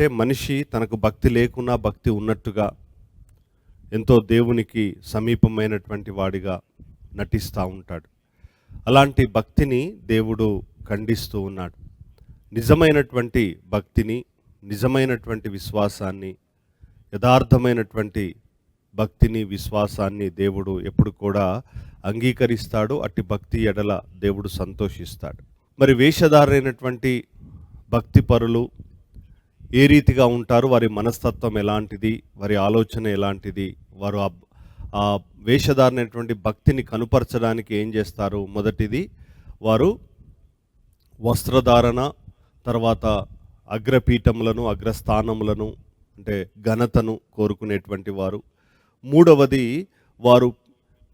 అంటే మనిషి తనకు భక్తి లేకున్నా భక్తి ఉన్నట్టుగా ఎంతో దేవునికి సమీపమైనటువంటి వాడిగా నటిస్తూ ఉంటాడు. అలాంటి భక్తిని దేవుడు ఖండిస్తూ ఉన్నాడు. నిజమైనటువంటి భక్తిని నిజమైనటువంటి విశ్వాసాన్ని యథార్థమైనటువంటి భక్తిని విశ్వాసాన్ని దేవుడు ఎప్పుడు కూడా అంగీకరిస్తాడు. అట్టి భక్తి ఎడల దేవుడు సంతోషిస్తాడు. మరి వేషధారైనటువంటి భక్తి పరులు ఏ రీతిగా ఉంటారు? వారి మనస్తత్వం ఎలాంటిది? వారి ఆలోచన ఎలాంటిది? వారు ఆ- వేషధారినటువంటి భక్తిని కనుపరచడానికి ఏం చేస్తారు? మొదటిది వారు వస్త్రధారణ తర్వాత అగ్రపీఠములను అగ్రస్థానములను అంటే ఘనతను కోరుకునేటువంటి వారు. మూడవది వారు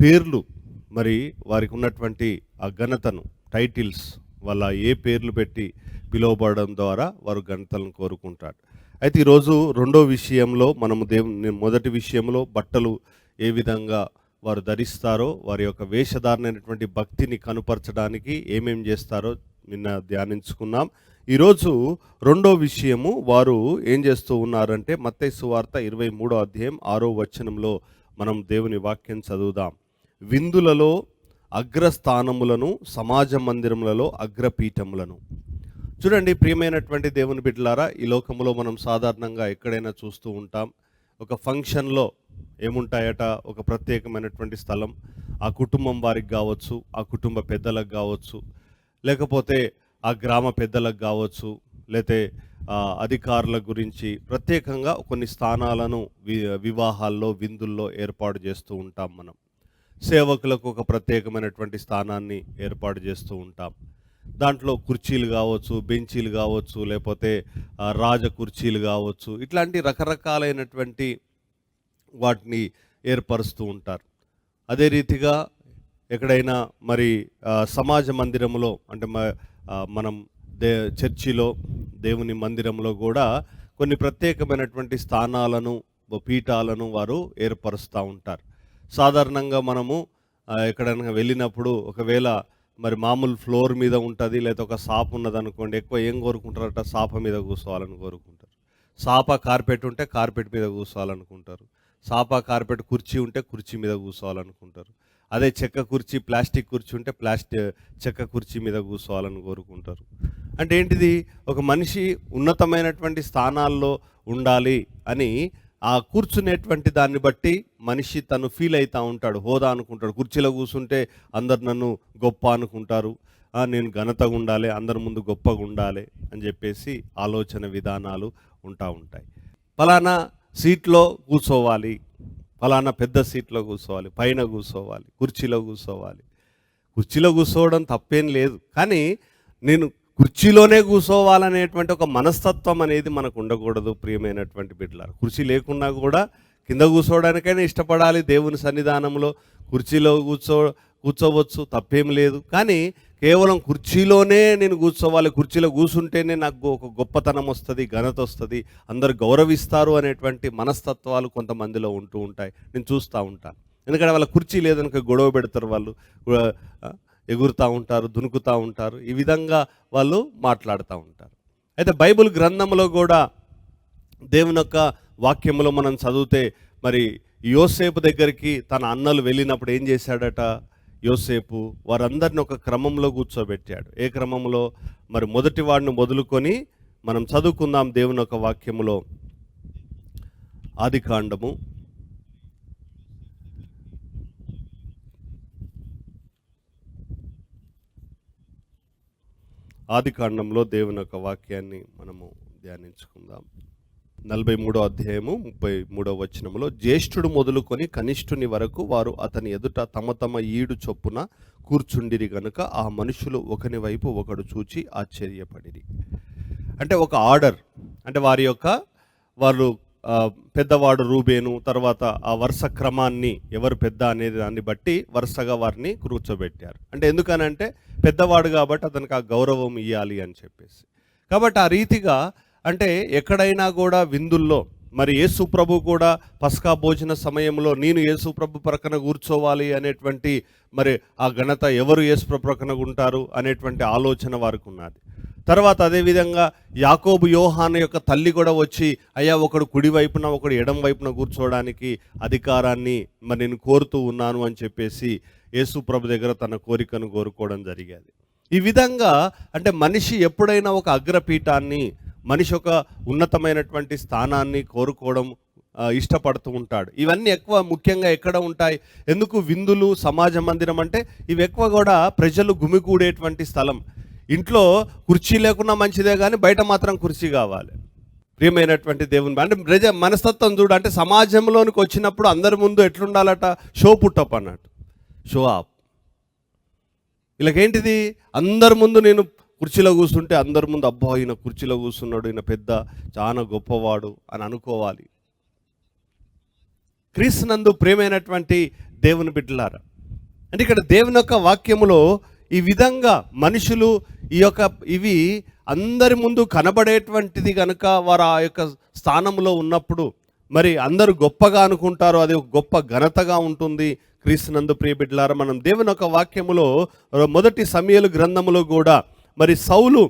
పేర్లు మరి వారికి ఉన్నటువంటి ఆ ఘనతను టైటిల్స్ వాళ్ళ ఏ పేర్లు పెట్టి పిలువబడడం ద్వారా వారు ఘనతలను కోరుకుంటాడు అయితే ఈరోజు రెండో విషయంలో మనము దేవుని మొదటి విషయంలో బట్టలు ఏ విధంగా వారు ధరిస్తారో వారి యొక్క వేషధారణైనటువంటి భక్తిని కనుపరచడానికి ఏమేం చేస్తారో నిన్న ధ్యానించుకున్నాం. ఈరోజు రెండో విషయము వారు ఏం చేస్తూ ఉన్నారంటే మత్తై సువార్త ఇరవై మూడో అధ్యాయం ఆరో వచనంలో మనం దేవుని వాక్యం చదువుదాం. విందులలో అగ్రస్థానములను సమాజ మందిరములలో అగ్రపీఠములను. చూడండి ప్రియమైనటువంటి దేవుని బిడ్డలారా ఈ లోకంలో మనం సాధారణంగా ఎక్కడైనా చూస్తూ ఉంటాం. ఒక ఫంక్షన్లో ఏముంటాయట? ఒక ప్రత్యేకమైనటువంటి స్థలం. ఆ కుటుంబం వారికి కావచ్చు ఆ కుటుంబ పెద్దలకు కావచ్చు లేకపోతే ఆ గ్రామ పెద్దలకు కావచ్చు లేతే అధికారుల గురించి ప్రత్యేకంగా కొన్ని స్థానాలను వి వివాహాల్లో విందుల్లో ఏర్పాటు చేస్తూ ఉంటాం మనం. సేవకులకు ఒక ప్రత్యేకమైనటువంటి స్థానాన్ని ఏర్పాటు చేస్తూ ఉంటాం. దాంట్లో కుర్చీలు కావచ్చు బెంచీలు కావచ్చు లేకపోతే రాజ కుర్చీలు కావచ్చు ఇట్లాంటి రకరకాలైనటువంటి వాటిని ఏర్పరుస్తూ ఉంటారు. అదే రీతిగా ఎక్కడైనా మరి సమాజ మందిరంలో అంటే మనం దే చర్చిలో దేవుని మందిరంలో కూడా కొన్ని ప్రత్యేకమైనటువంటి స్థానాలను పీఠాలను వారు ఏర్పరుస్తూ ఉంటారు. సాధారణంగా మనము ఎక్కడైనా వెళ్ళినప్పుడు ఒకవేళ మరి మామూలు ఫ్లోర్ మీద ఉంటుంది లేదా ఒక సాప్ ఉన్నది అనుకోండి ఎక్కువ ఏం కోరుకుంటారట? సాప మీద కూర్చోవాలని కోరుకుంటారు. సాప కార్పెట్ ఉంటే కార్పెట్ మీద కూర్చోవాలనుకుంటారు. సాప కార్పెట్ కుర్చీ ఉంటే కుర్చీ మీద కూర్చోవాలనుకుంటారు. అదే చెక్క కుర్చీ ప్లాస్టిక్ కుర్చీ ఉంటే ప్లాస్టిక్ చెక్క కుర్చీ మీద కూర్చోవాలని కోరుకుంటారు. అంటే ఏంటిది? ఒక మనిషి ఉన్నతమైనటువంటి స్థానాల్లో ఉండాలి అని ఆ కూర్చునేటువంటి దాన్ని బట్టి మనిషి తను ఫీల్ అవుతూ ఉంటాడు. హోదా అనుకుంటాడు. కుర్చీలో కూర్చుంటే అందరు నన్ను గొప్ప అనుకుంటారు. నేను ఘనతగా ఉండాలి అందరి ముందు గొప్పగా ఉండాలి అని చెప్పేసి ఆలోచన విధానాలు ఉంటా ఉంటాయి. ఫలానా సీట్లో కూర్చోవాలి. ఫలానా పెద్ద సీట్లో కూర్చోవాలి. పైన కూర్చోవాలి. కుర్చీలో కూర్చోవాలి. కుర్చీలో కూర్చోవడం తప్పేం లేదు. కానీ నేను కుర్చీలోనే కూర్చోవాలనేటువంటి ఒక మనస్తత్వం అనేది మనకు ఉండకూడదు ప్రియమైనటువంటి బిడ్డలారు. కుర్చీ లేకున్నా కూడా కింద కూర్చోవడానికైనా ఇష్టపడాలి దేవుని సన్నిధానంలో. కుర్చీలో కూర్చో కూర్చోవచ్చు తప్పేం లేదు. కానీ కేవలం కుర్చీలోనే నేను కూర్చోవాలి కుర్చీలో కూర్చుంటేనే నాకు ఒక గొప్పతనం వస్తుంది ఘనత వస్తుంది అందరు గౌరవిస్తారు అనేటువంటి మనస్తత్వాలు కొంతమందిలో ఉంటూ ఉంటాయి. నేను చూస్తూ ఉంటాను ఎందుకంటే వాళ్ళ కుర్చీ లేదనుక గొడవ పెడతారు వాళ్ళు. ఎగురుతూ ఉంటారు దునుకుతూ ఉంటారు. ఈ విధంగా వాళ్ళు మాట్లాడుతూ ఉంటారు. అయితే బైబిల్ గ్రంథంలో కూడా దేవుని యొక్క వాక్యములో మనం చదివితే మరి యోసేపు దగ్గరికి తన అన్నలు వెళ్ళినప్పుడు ఏం చేశాడట? యోసేపు వారందరిని ఒక క్రమంలో కూర్చోబెట్టాడు. ఏ క్రమంలో? మరి మొదటి వాడిని మొదలుకొని మనం చదువుకుందాం దేవుని యొక్క వాక్యములో ఆది కాండము. ఆది కాండంలో దేవుని యొక్క వాక్యాన్ని మనము ధ్యానించుకుందాం. నలభై మూడో అధ్యాయము ముప్పై మూడో వచనంలో జ్యేష్ఠుడు మొదలుకొని కనిష్ఠుని వరకు వారు అతని ఎదుట తమ తమ ఈడు చొప్పున కూర్చుండిరి గనుక ఆ మనుషులు ఒకని వైపు ఒకడు చూచి ఆశ్చర్యపడిరి. అంటే ఒక ఆర్డర్. అంటే వారి యొక్క వారు పెద్దవాడు రూబేను తర్వాత ఆ వరుస క్రమాన్ని ఎవరు పెద్ద అనేది దాన్ని బట్టి వరుసగా వారిని కూర్చోబెట్టారు. అంటే ఎందుకనంటే పెద్దవాడు కాబట్టి అతనికి ఆ గౌరవం ఇవ్వాలి అని చెప్పేసి. కాబట్టి ఆ రీతిగా అంటే ఎక్కడైనా కూడా విందుల్లో మరి యేసు ప్రభు కూడా పస్కా భోజన సమయంలో నేను యేసు ప్రభు ప్రక్కన కూర్చోవాలి అనేటువంటి మరి ఆ ఘనత ఎవరు యేసు ప్రభు ప్రక్కన ఉంటారు అనేటువంటి ఆలోచన వారికి ఉన్నది. తర్వాత అదేవిధంగా యాకోబు యోహాన్ యొక్క తల్లి కూడా వచ్చి అయ్యా ఒకడు కుడి వైపున ఒకడు ఎడం వైపున కూర్చోవడానికి అధికారాన్ని మరి నేను కోరుతూ ఉన్నాను అని చెప్పేసి యేసు ప్రభు దగ్గర తన కోరికను కోరుకోవడం జరిగేది. ఈ విధంగా అంటే మనిషి ఎప్పుడైనా ఒక అగ్రపీఠాన్ని మనిషి ఒక ఉన్నతమైనటువంటి స్థానాన్ని కోరుకోవడం ఇష్టపడుతూ ఉంటాడు. ఇవన్నీ ఎక్కువ ముఖ్యంగా ఎక్కడ ఉంటాయి? ఎందుకు విందులు సమాజ మందిరం అంటే ఇవి ఎక్కువ కూడా ప్రజలు గుమికూడేటువంటి స్థలం. ఇంట్లో కుర్చీ లేకున్నా మంచిదే కానీ బయట మాత్రం కుర్చీ కావాలి. ప్రియమైనటువంటి దేవుని అంటే ప్రజ మనస్తత్వం చూడు అంటే సమాజంలోనికి వచ్చినప్పుడు అందరి ముందు ఎట్లుండాలట? షో పుట్టప్ అన్నట్టు. షో ఆప్ వీళ్ళకేంటిది? అందరి ముందు నేను కుర్చీలో కూర్చుంటే అందరి ముందు అబ్బా ఈయన కుర్చీలో కూర్చున్నాడు ఈయన పెద్ద చాలా గొప్పవాడు అని అనుకోవాలి. క్రీస్తునందు ప్రేమైనటువంటి దేవుని బిడ్డలారా అంటే ఇక్కడ దేవుని యొక్క వాక్యములో ఈ విధంగా మనుషులు ఈ యొక్క ఇవి అందరి ముందు కనబడేటువంటిది కనుక వారు ఆ యొక్క స్థానంలో ఉన్నప్పుడు మరి అందరూ గొప్పగా అనుకుంటారు అది ఒక గొప్ప ఘనతగా ఉంటుంది. క్రీస్తునందు ప్రియబిడ్డలారా మనం దేవుని యొక్క వాక్యములో మొదటి సమయలు గ్రంథములో కూడా మరి సౌలు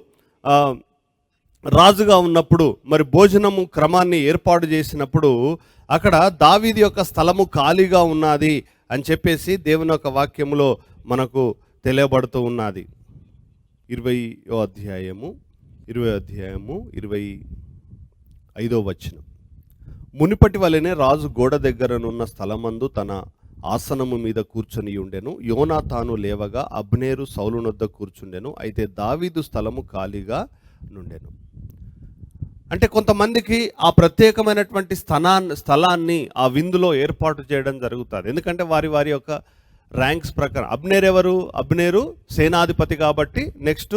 రాజుగా ఉన్నప్పుడు మరి భోజనము క్రమాన్ని ఏర్పాటు చేసినప్పుడు అక్కడ దావీది యొక్క స్థలము ఖాళీగా ఉన్నది అని చెప్పేసి దేవుని యొక్క వాక్యములో మనకు తెలియబడుతూ ఉన్నది. ఇరవై అధ్యాయము ఇరవై అధ్యాయము ఇరవై ఐదో వచనం. మునిపటి వలనే రాజు గోడ దగ్గరనున్న స్థలమందు తన ఆసనము మీద కూర్చొని ఉండెను. యోనా తాను లేవగా అబ్నేరు సౌలునొద్ద కూర్చుండెను. అయితే దావీదు స్థలము ఖాళీగా నుండెను. అంటే కొంతమందికి ఆ ప్రత్యేకమైనటువంటి స్థలాన్ని స్థలాన్ని ఆ విందులో ఏర్పాటు చేయడం జరుగుతుంది. ఎందుకంటే వారి వారి యొక్క ర్యాంక్స్ ప్రకారం అబ్నేర్ ఎవరు అబ్నేరు సేనాధిపతి కాబట్టి నెక్స్ట్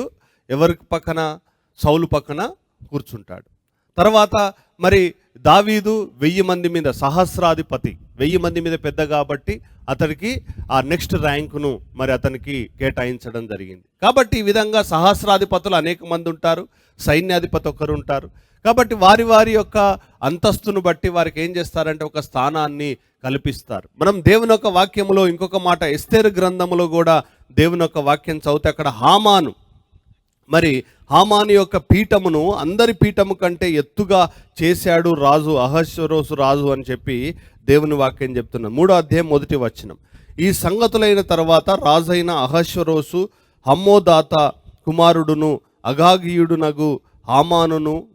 ఎవరి పక్కన? సౌలు పక్కన కూర్చుంటాడు. తర్వాత మరి దావీదు వెయ్యి మంది మీద సహస్రాధిపతి వెయ్యి మంది మీద పెద్ద కాబట్టి అతనికి ఆ నెక్స్ట్ ర్యాంకును మరి అతనికి కేటాయించడం జరిగింది. కాబట్టి ఈ విధంగా సహస్రాధిపతులు అనేక మంది ఉంటారు సైన్యాధిపతి ఒకరు ఉంటారు. కాబట్టి వారి వారి యొక్క అంతస్తును బట్టి వారికి ఏం చేస్తారంటే ఒక స్థానాన్ని కల్పిస్తారు. మనం దేవుని యొక్క వాక్యములో ఇంకొక మాట ఎస్తేరు గ్రంథములో కూడా దేవుని యొక్క వాక్యం చదివితే అక్కడ హామాను మరి హామాని యొక్క పీఠమును అందరి పీఠము కంటే ఎత్తుగా చేశాడు రాజు అహశ్వరోసు రాజు అని చెప్పి దేవుని వాక్యం చెప్తున్నాం. మూడో అధ్యాయం మొదటి వచనం. ఈ సంగతులైన తర్వాత రాజైన అహశ్వరోసు హమ్మోదాత కుమారుడును అగాగియుడునగు హామానును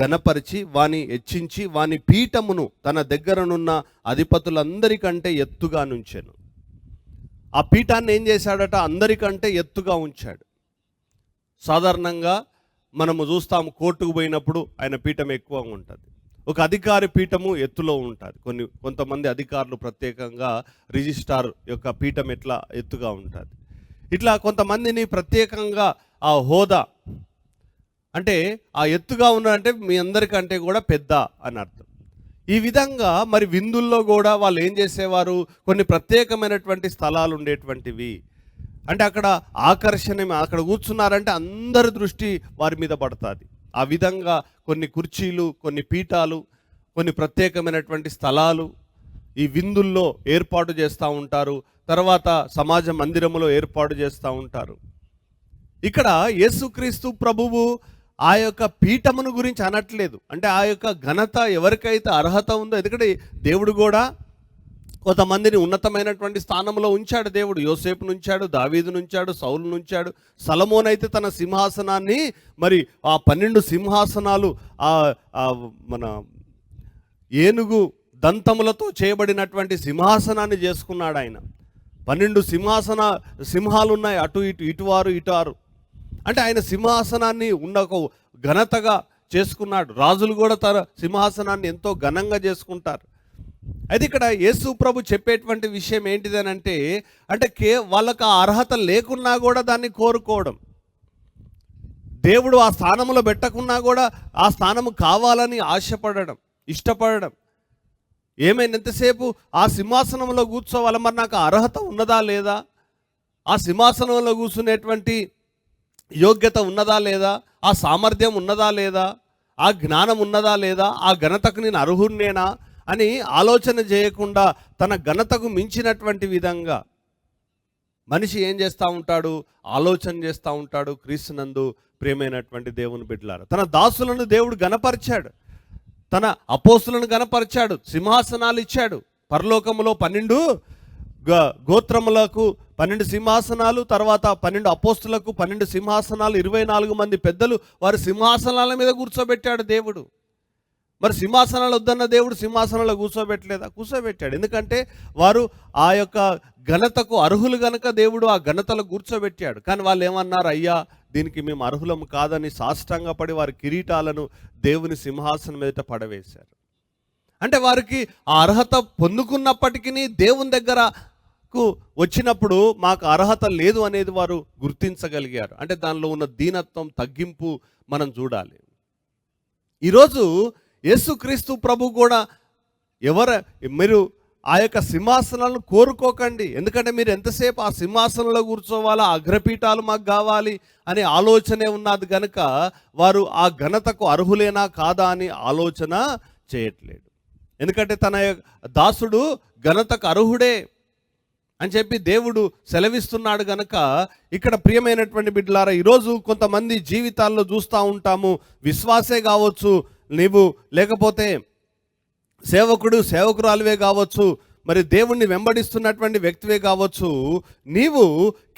గనపరిచి వాని హెచ్చించి వాని పీఠమును తన దగ్గరనున్న అధిపతులందరికంటే ఎత్తుగా నుంచెను. ఆ పీఠాన్ని ఏం చేశాడట? అందరికంటే ఎత్తుగా ఉంచాడు. సాధారణంగా మనము చూస్తాము కోర్టుకు పోయినప్పుడు ఆయన పీఠం ఎక్కువ ఉంటుంది. ఒక అధికారి పీఠము ఎత్తులో ఉంటుంది. కొన్ని కొంతమంది అధికారులు ప్రత్యేకంగా రిజిస్ట్రార్ యొక్క పీఠం ఎట్లా ఎత్తుగా ఉంటుంది. ఇట్లా కొంతమందిని ప్రత్యేకంగా ఆ హోదా అంటే ఆ ఎత్తుగా ఉన్నారంటే మీ అందరికంటే కూడా పెద్ద అని అర్థం. ఈ విధంగా మరి విందుల్లో కూడా వాళ్ళు ఏం చేసేవారు? కొన్ని ప్రత్యేకమైనటువంటి స్థలాలు ఉండేటువంటివి. అంటే అక్కడ ఆకర్షణ అక్కడ కూర్చున్నారంటే అందరి దృష్టి వారి మీద పడుతుంది. ఆ విధంగా కొన్ని కుర్చీలు కొన్ని పీఠాలు కొన్ని ప్రత్యేకమైనటువంటి స్థలాలు ఈ విందుల్లో ఏర్పాటు చేస్తూ ఉంటారు. తర్వాత సమాజ మందిరములో ఏర్పాటు చేస్తూ ఉంటారు. ఇక్కడ యేసుక్రీస్తు ప్రభువు ఆ యొక్క పీఠమును గురించి అనట్లేదు. అంటే ఆ యొక్క ఘనత ఎవరికైతే అర్హత ఉందో ఎందుకంటే దేవుడు కూడా కొంతమందిని ఉన్నతమైనటువంటి స్థానంలో ఉంచాడు దేవుడు. యోసేపును ఉంచాడు దావీదును ఉంచాడు సౌలును ఉంచాడు సలమోన్ అయితే తన సింహాసనాన్ని మరి ఆ పన్నెండు సింహాసనాలు ఆ ఆ మన ఏనుగు దంతములతో చేయబడినటువంటి సింహాసనాన్ని చేసుకున్నాడు ఆయన. పన్నెండు సింహాసన సింహాలు ఉన్నాయి అటు ఇటు ఇటువారు ఇటువారు అంటే ఆయన సింహాసనాన్ని ఉన్న ఒక ఘనతగా చేసుకున్నాడు. రాజులు కూడా తన సింహాసనాన్ని ఎంతో ఘనంగా చేసుకుంటారు. అయితే ఇక్కడ యేసు ప్రభు చెప్పేటువంటి విషయం ఏంటిదనంటే అంటే కే వాళ్ళకు ఆ అర్హత లేకున్నా కూడా దాన్ని కోరుకోవడం. దేవుడు ఆ స్థానంలో పెట్టకున్నా కూడా ఆ స్థానము కావాలని ఆశపడడం ఇష్టపడడం. ఏమైనా ఎంతసేపు ఆ సింహాసనంలో కూర్చోవాలి మరి నాకు అర్హత ఉన్నదా లేదా? ఆ సింహాసనంలో కూర్చునేటువంటి యోగ్యత ఉన్నదా లేదా? ఆ సామర్థ్యం ఉన్నదా లేదా? ఆ జ్ఞానం ఉన్నదా లేదా? ఆ ఘనతకు నేను అర్హుడినేనా అని ఆలోచన చేయకుండా తన ఘనతకు మించినటువంటి విధంగా మనిషి ఏం చేస్తూ ఉంటాడు? ఆలోచన చేస్తూ ఉంటాడు క్రీస్తునందు ప్రియమైనటువంటి దేవుని బిడ్డలారు. తన దాసులను దేవుడు గనపరిచాడు తన అపోస్తులను గనపరిచాడు సింహాసనాలు ఇచ్చాడు. పరలోకములో పన్నెండు గోత్రములకు పన్నెండు సింహాసనాలు తర్వాత పన్నెండు అపోస్తులకు పన్నెండు సింహాసనాలు ఇరవై నాలుగు మంది పెద్దలు వారి సింహాసనాల మీద కూర్చోబెట్టాడు దేవుడు. మరి సింహాసనాలు వద్దన్న దేవుడు సింహాసనంలో కూర్చోబెట్టలేదా? కూర్చోబెట్టాడు. ఎందుకంటే వారు ఆ యొక్క ఘనతకు అర్హులు గనక దేవుడు ఆ ఘనతలో కూర్చోబెట్టాడు. కానీ వాళ్ళు ఏమన్నారు? అయ్యా దీనికి మేము అర్హులం కాదని సాష్టంగా పడి వారి కిరీటాలను దేవుని సింహాసనం మీద పడవేశారు. అంటే వారికి ఆ అర్హత పొందుకున్నప్పటికీ దేవుని దగ్గరకు వచ్చినప్పుడు మాకు అర్హత లేదు అనేది వారు గుర్తించగలిగారు. అంటే దానిలో ఉన్న దీనత్వం తగ్గింపు మనం చూడాలి. ఈరోజు యేసుక్రీస్తు ప్రభు కూడా ఎవరు మీరు ఆ యొక్క సింహాసనాలను కోరుకోకండి. ఎందుకంటే మీరు ఎంతసేపు ఆ సింహాసనంలో కూర్చోవాలా? అగ్రపీఠాలు మాకు కావాలి అనే ఆలోచనే ఉన్నది కనుక వారు ఆ ఘనతకు అర్హులేనా కాదా అని ఆలోచన చేయట్లేదు. ఎందుకంటే తన యొక్క దాసుడు ఘనతకు అర్హుడే అని చెప్పి దేవుడు సెలవిస్తున్నాడు గనక ఇక్కడ ప్రియమైనటువంటి బిడ్డలారా ఈరోజు కొంతమంది జీవితాల్లో చూస్తూ ఉంటాము. విశ్వాసే కావచ్చు నీవు లేకపోతే సేవకుడు సేవకురాలువే కావచ్చు మరి దేవుణ్ణి వెంబడిస్తున్నటువంటి వ్యక్తివే కావచ్చు నీవు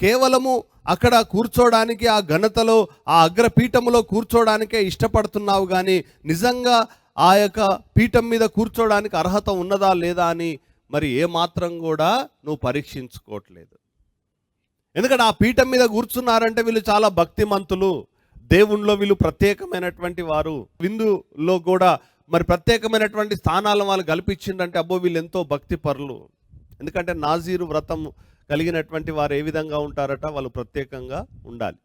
కేవలము అక్కడ కూర్చోడానికి ఆ ఘనతలో ఆ అగ్రపీఠములో కూర్చోడానికే ఇష్టపడుతున్నావు కానీ నిజంగా ఆ యొక్క పీఠం మీద కూర్చోడానికి అర్హత ఉన్నదా లేదా అని మరి ఏ మాత్రం కూడా నువ్వు పరీక్షించుకోవట్లేదు. ఎందుకంటే ఆ పీఠం మీద కూర్చున్నారంటే వీళ్ళు చాలా భక్తిమంతులు. దేవుణ్ణిలో వీళ్ళు ప్రత్యేకమైనటువంటి వారు. విందులో కూడా మరి ప్రత్యేకమైనటువంటి స్థానాలను వాళ్ళు కల్పించిందంటే అబ్బో వీళ్ళు ఎంతో భక్తి పరులు. ఎందుకంటే నాజీరు వ్రతం కలిగినటువంటి వారు ఏ విధంగా ఉంటారట? వాళ్ళు ప్రత్యేకంగా ఉండాలి.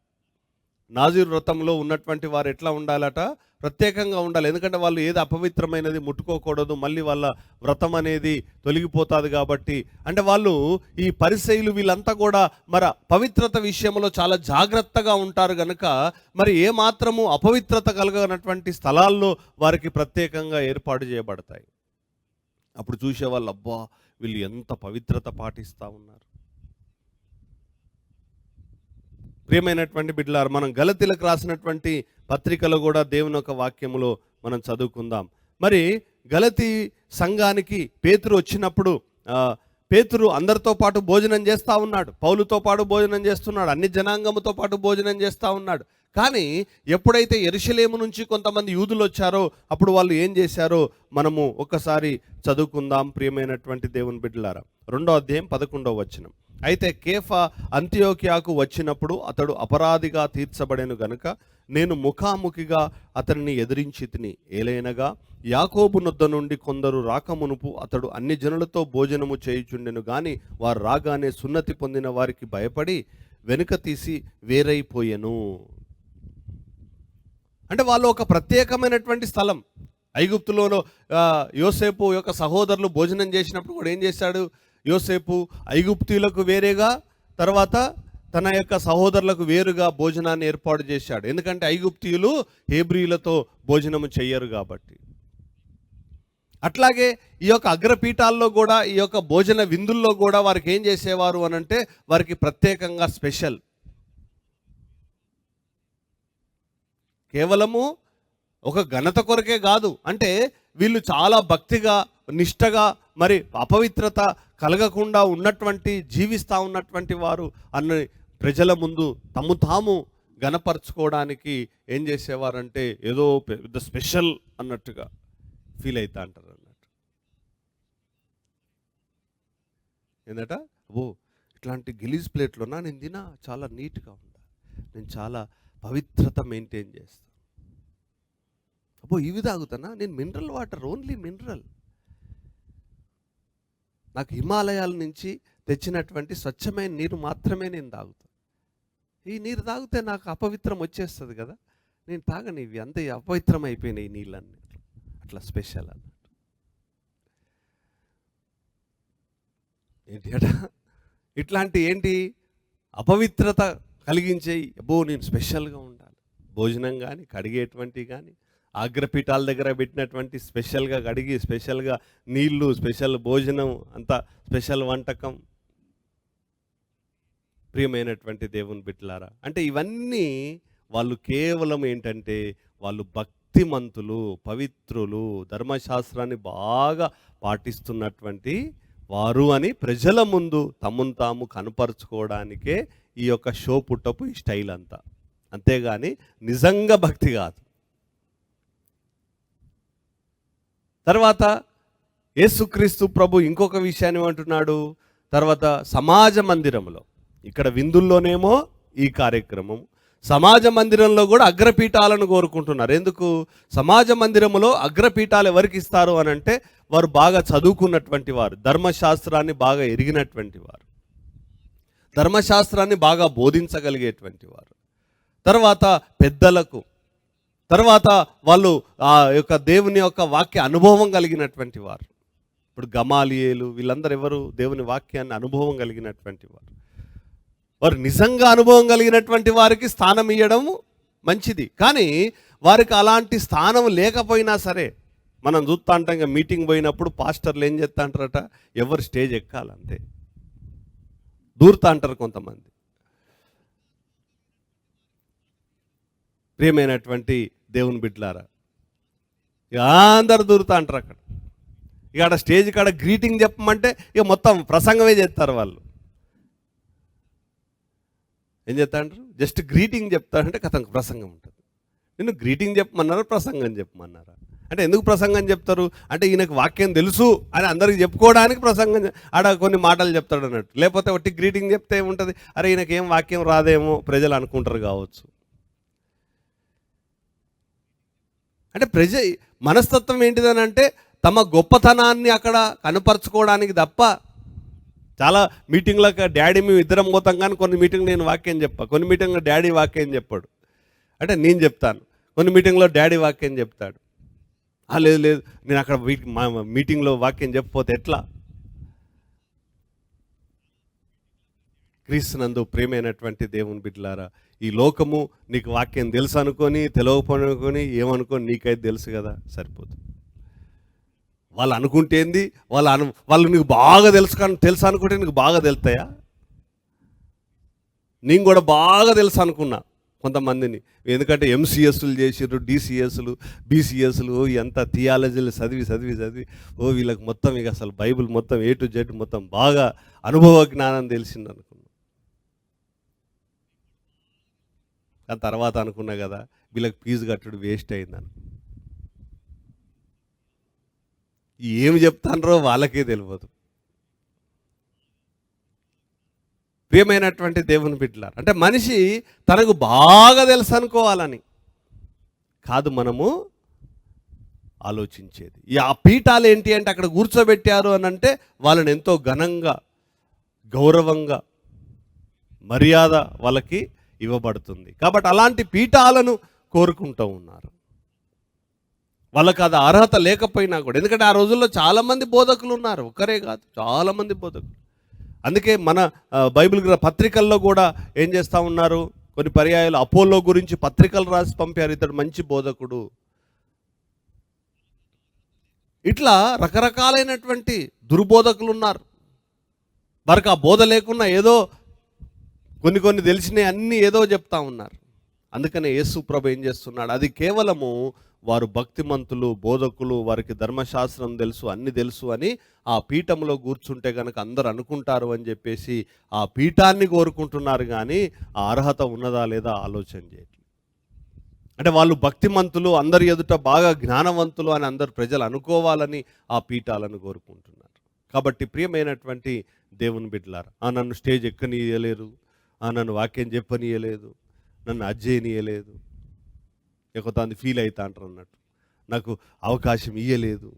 నాజీర్ వ్రతంలో ఉన్నటువంటి వారు ఎట్లా ఉండాలట? ప్రత్యేకంగా ఉండాలి. ఎందుకంటే వాళ్ళు ఏది అపవిత్రమైనది ముట్టుకోకూడదు మళ్ళీ వాళ్ళ వ్రతం అనేది తొలగిపోతుంది కాబట్టి. అంటే వాళ్ళు ఈ పరిశైలు వీళ్ళంతా కూడా మరి పవిత్రత విషయంలో చాలా జాగ్రత్తగా ఉంటారు కనుక మరి ఏ మాత్రము అపవిత్రత కలగనటువంటి స్థలాల్లో వారికి ప్రత్యేకంగా ఏర్పాటు చేయబడతాయి. అప్పుడు చూసేవాళ్ళు అబ్బా! వీళ్ళు ఎంత పవిత్రత పాటిస్తూ ఉన్నారు. ప్రియమైనటువంటి బిడ్డలారు మనం గలతీలకు రాసినటువంటి పత్రికలో కూడా దేవుని యొక్క వాక్యములో మనం చదువుకుందాం. మరి గలతీ సంఘానికి పేతురు వచ్చినప్పుడు పేతురు అందరితో పాటు భోజనం చేస్తూ ఉన్నాడు. పౌలుతో పాటు భోజనం చేస్తున్నాడు. అన్ని జనాంగముతో పాటు భోజనం చేస్తూ ఉన్నాడు. కానీ ఎప్పుడైతే ఎరుషలేము నుంచి కొంతమంది యూదులు వచ్చారో అప్పుడు వాళ్ళు ఏం చేశారో మనము ఒకసారి చదువుకుందాం ప్రియమైనటువంటి దేవుని బిడ్డలారా. రెండో అధ్యాయం పదకొండవ వచనం. అయితే కేఫా అంత్యోకియాకు వచ్చినప్పుడు అతడు అపరాధిగా తీర్చబడెను గనుక నేను ముఖాముఖిగా అతనిని ఎదిరించి తిని ఏలైనగా యాకోబు నొద్ద నుండి కొందరు రాకమునుపు అతడు అన్ని జనులతో భోజనము చేయుచుండెను గాని వారు రాగానే సున్నతి పొందిన వారికి భయపడి వెనుక తీసి వేరైపోయెను. అంటే వాళ్ళు ఒక ప్రత్యేకమైనటువంటి స్థలం. ఐగుప్తులోనో యోసేపు యొక్క సహోదరులు భోజనం చేసినప్పుడు కూడా ఏం చేశాడు? యోసేపు ఐగుప్తీయులకు వేరేగా తర్వాత తన యొక్క సహోదరులకు వేరుగా భోజనాన్ని ఏర్పాటు చేశాడు. ఎందుకంటే ఐగుప్తీయులు హేబ్రీలతో భోజనము చెయ్యరు కాబట్టి. అట్లాగే ఈ యొక్క అగ్రపీఠాల్లో కూడా ఈ యొక్క భోజన విందుల్లో కూడా వారికి ఏం చేసేవారు అని అంటే వారికి ప్రత్యేకంగా స్పెషల్. కేవలము ఒక ఘనత కొరకే కాదు. అంటే వీళ్ళు చాలా భక్తిగా నిష్టగా మరి అపవిత్రత కలగకుండా ఉన్నటువంటి జీవిస్తూ ఉన్నటువంటి వారు అన్న ప్రజల ముందు తమ్ము తాము గనపరచుకోవడానికి ఏం చేసేవారంటే ఏదో పెద్ద స్పెషల్ అన్నట్టుగా ఫీల్ అవుతా అంటారు అన్నట్టు. ఏంటట ఓ ఇట్లాంటి గిలీజ్ ప్లేట్లోనా నేను తినా చాలా నీట్గా ఉండా నేను చాలా పవిత్రత మెయింటైన్ చేస్తాను అబ్బో ఇవి తాగుతానా? నేను మినరల్ వాటర్ ఓన్లీ మినరల్. నాకు హిమాలయాల నుంచి తెచ్చినటువంటి స్వచ్ఛమైన నీరు మాత్రమే నేను తాగుతాను ఈ నీరు తాగితే నాకు అపవిత్రం వచ్చేస్తుంది కదా. నేను తాగని ఇవి అంతే అపవిత్రం అయిపోయినాయి ఈ నీళ్ళన్నీ. అట్లా స్పెషల్ అన్నట్టు. ఏంటి అట? ఇట్లాంటి ఏంటి? అపవిత్రత కలిగించే అబ్బో నేను స్పెషల్గా ఉండాలి. భోజనం కానీ కడిగేటువంటి కానీ అగ్రపీఠాల దగ్గర పెట్టినటువంటి స్పెషల్గా కడిగి స్పెషల్గా నీళ్ళు స్పెషల్ భోజనం అంతా స్పెషల్ వంటకం. ప్రియమైనటువంటి దేవుని బిడ్డలారా అంటే ఇవన్నీ వాళ్ళు కేవలం ఏంటంటే వాళ్ళు భక్తిమంతులు పవిత్రులు ధర్మశాస్త్రాన్ని బాగా పాటిస్తున్నటువంటి వారు అని ప్రజల ముందు తమను తాము కనపరుచుకోవడానికే ఈ యొక్క షో పుట్టపు ఈ స్టైల్ అంతా. అంతేగాని నిజంగా భక్తి కాదు. తర్వాత యేసుక్రీస్తు ప్రభు ఇంకొక విషయాన్ని ఏమంటున్నాడు? తర్వాత సమాజ మందిరంలో. ఇక్కడ విందుల్లోనేమో ఈ కార్యక్రమం. సమాజ మందిరంలో కూడా అగ్రపీఠాలను కోరుకుంటున్నారు. ఎందుకు? సమాజ మందిరంలో అగ్రపీఠాలు ఎవరికి ఇస్తారు అని అంటే వారు బాగా చదువుకున్నటువంటి వారు ధర్మశాస్త్రాన్ని బాగా ఎరిగినటువంటి వారు. ధర్మశాస్త్రాన్ని బాగా బోధించగలిగేటువంటి వారు. తర్వాత పెద్దలకు తర్వాత వాళ్ళు ఆ యొక్క దేవుని యొక్క వాక్య అనుభవం కలిగినటువంటి వారు. ఇప్పుడు గమాలియేలు వీళ్ళందరూ ఎవరు దేవుని వాక్యాన్ని అనుభవం కలిగినటువంటి వారు. వారు నిజంగా అనుభవం కలిగినటువంటి వారికి స్థానం ఇవ్వడం మంచిది. కానీ వారికి అలాంటి స్థానం లేకపోయినా సరే మనం చూస్తా అంటాం ఇంకా మీటింగ్ పోయినప్పుడు పాస్టర్లు ఏం చేస్తా అంటారట ఎవరు స్టేజ్ ఎక్కాలంతే? దూరుతా అంటారు కొంతమంది. ప్రియమైనటువంటి దేవుని బిడ్డలారా. ఇక అందరు దూరుతా అంటారు అక్కడ. ఇక ఆడ స్టేజ్ కాడ గ్రీటింగ్ చెప్పమంటే ఇక మొత్తం ప్రసంగమే చేస్తారు వాళ్ళు. ఏం చెప్తా అంటారు? జస్ట్ గ్రీటింగ్ చెప్తారంటే కథ ప్రసంగం ఉంటుంది. నేను గ్రీటింగ్ చెప్పమన్నారా? ప్రసంగం చెప్పమన్నారా? అంటే ఎందుకు ప్రసంగం చెప్తారు? అంటే ఈయనకు వాక్యం తెలుసు అని అందరికి చెప్పుకోవడానికి ప్రసంగం ఆడ కొన్ని మాటలు చెప్తాడు అన్నట్టు. లేకపోతే ఒట్టి గ్రీటింగ్ చెప్తే ఏముంటుంది? అరే ఈయనకి ఏం వాక్యం రాదేమో ప్రజలు అనుకుంటారు కావచ్చు. అంటే ప్రజ మనస్తత్వం ఏంటిదని అంటే తమ గొప్పతనాన్ని అక్కడ కనపరచుకోవడానికి తప్ప చాలా మీటింగ్లకు డాడీ మేము ఇద్దరం పోతాం కానీ కొన్ని మీటింగ్ నేను వాక్యం చెప్పా. కొన్ని మీటింగ్లో డాడీ వాక్యం చెప్పాడు. అంటే నేను చెప్తాను. కొన్ని మీటింగ్లో డాడీ వాక్యం చెప్తాడు. లేదు లేదు నేను అక్కడ మీటింగ్లో వాక్యం చెప్పకపోతే ఎట్లా? క్రీస్తునందు ప్రేమైనటువంటి దేవుని బిడ్డలారా ఈ లోకము నీకు వాక్యం తెలుసు అనుకొని తెలియకపోనుకొని ఏమనుకొని నీకైతే తెలుసు కదా సరిపోతుంది వాళ్ళు అనుకుంటేంది వాళ్ళు అను వాళ్ళు నీకు బాగా తెలుసు కానీ తెలుసు అనుకుంటే నీకు బాగా తెలుస్తాయా నేను కూడా బాగా తెలుసు అనుకున్నా కొంతమందిని. ఎందుకంటే ఎంసీఎస్లు చేసిర్రు డిసిఎస్లు బీసీఎస్లు ఎంత థియాలజీలు చదివి చదివి చదివి ఓ వీళ్ళకి మొత్తం ఇక అసలు బైబిల్ మొత్తం ఏ టు జెడ్ మొత్తం బాగా అనుభవ జ్ఞానం తెలిసిందను కానీ తర్వాత అనుకున్నా కదా వీళ్ళకి ఫీజు కట్టడు వేస్ట్ అయిందని. ఏమి చెప్తానరో వాళ్ళకే తెలియదు ప్రియమైనటువంటి దేవుని బిడ్డలారు అంటే మనిషి తనకు బాగా తెలుసు అనుకోవాలని. కాదు మనము ఆలోచించేది. ఈ ఆ పీఠాలు ఏంటి అంటే అక్కడ కూర్చోబెట్టారు అని అంటే వాళ్ళని ఎంతో ఘనంగా గౌరవంగా మర్యాద వాళ్ళకి ఇవ్వబడుతుంది. కాబట్టి అలాంటి పీఠాలను కోరుకుంటూ ఉన్నారు. వాళ్ళకి అది అర్హత లేకపోయినా కూడా. ఎందుకంటే ఆ రోజుల్లో చాలామంది బోధకులు ఉన్నారు. ఒక్కరే కాదు చాలామంది బోధకులు. అందుకే మన బైబిల్ పత్రికల్లో కూడా ఏం చేస్తూ ఉన్నారు? కొన్ని పర్యాయాలు. అపోలో గురించి పత్రికలు రాసి పంపారు ఇతడు మంచి బోధకుడు. ఇట్లా రకరకాలైనటువంటి దుర్బోధకులు ఉన్నారు. వారికి ఆ బోధ లేకున్నా ఏదో కొన్ని కొన్ని తెలిసినవి అన్నీ ఏదో చెప్తా ఉన్నారు. అందుకనే యేసు ప్రభు ఏం చేస్తున్నాడు? అది కేవలము వారు భక్తిమంతులు బోధకులు వారికి ధర్మశాస్త్రం తెలుసు అన్ని తెలుసు అని ఆ పీఠంలో కూర్చుంటే కనుక అందరు అనుకుంటారు అని చెప్పేసి ఆ పీఠాన్ని కోరుకుంటున్నారు కానీ ఆ అర్హత ఉన్నదా లేదా ఆలోచన చేయట్లేదు. అంటే వాళ్ళు భక్తిమంతులు అందరి ఎదుట బాగా జ్ఞానవంతులు అని అందరు ప్రజలు అనుకోవాలని ఆ పీఠాలను కోరుకుంటున్నారు. కాబట్టి ప్రియమైనటువంటి దేవుని బిడ్డలారా ఆ నన్ను స్టేజ్ ఎక్కనీయలేరు. నన్ను వాక్యం చెప్పనీయలేదు నన్ను అజ్జేయనీయలేదు ఎక్కుతాంది ఫీల్ అవుతా అంటారు అన్నట్టు. నాకు అవకాశం ఇయ్యలేదు.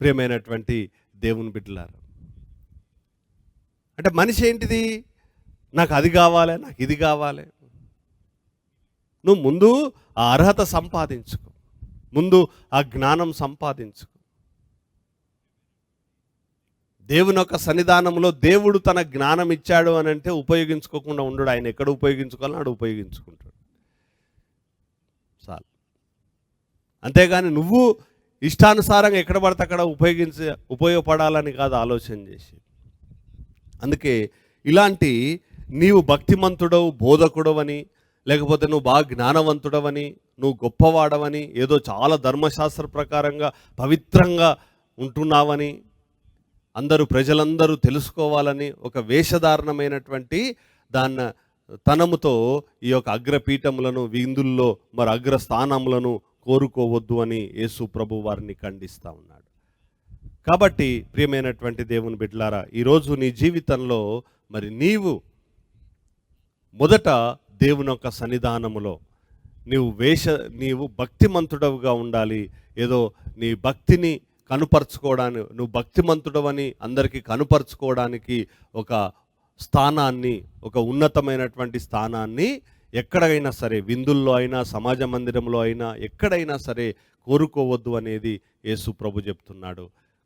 ప్రియమైనటువంటి దేవుని బిడ్డలారా. అంటే మనిషి ఏంటిది? నాకు అది కావాలి నాకు ఇది కావాలి. నువ్వు ముందు ఆ అర్హత సంపాదించుకో. ముందు ఆ జ్ఞానం సంపాదించుకో. దేవుని యొక్క సన్నిధానంలో దేవుడు తన జ్ఞానం ఇచ్చాడు అని అంటే ఉపయోగించుకోకుండా ఉండడు. ఆయన ఎక్కడ ఉపయోగించుకోవాలని ఆడు ఉపయోగించుకుంటాడు. అంతేగాని నువ్వు ఇష్టానుసారంగా ఎక్కడ పడితే అక్కడ ఉపయోగించ ఉపయోగపడాలని కాదు ఆలోచన చేసి. అందుకే ఇలాంటి నీవు భక్తిమంతుడవు బోధకుడవని లేకపోతే నువ్వు బాగా జ్ఞానవంతుడవని నువ్వు గొప్పవాడవని ఏదో చాలా ధర్మశాస్త్ర ప్రకారంగా పవిత్రంగా ఉంటున్నావని అందరూ ప్రజలందరూ తెలుసుకోవాలని ఒక వేషధారణమైనటువంటి దాన్న తనముతో ఈ యొక్క అగ్రపీఠములను విందుల్లో మరి అగ్రస్థానములను కోరుకోవద్దు అని యేసు ప్రభు వారిని ఖండిస్తూ ఉన్నాడు. కాబట్టి ప్రియమైనటువంటి దేవుని బిడ్డలారా ఈరోజు నీ జీవితంలో మరి నీవు మొదట దేవుని యొక్క సన్నిధానములో నీవు వేష నీవు భక్తిమంతుడవుగా ఉండాలి. ఏదో నీ భక్తిని కనుపరుచుకోవడానికి నువ్వు భక్తిమంతుడవని అందరికీ కనుపరుచుకోవడానికి ఒక స్థానాన్ని ఒక ఉన్నతమైనటువంటి స్థానాన్ని ఎక్కడైనా సరే విందుల్లో అయినా సమాజ మందిరంలో అయినా ఎక్కడైనా సరే కోరుకోవద్దు అనేది యేసు ప్రభు చెప్తున్నాడు.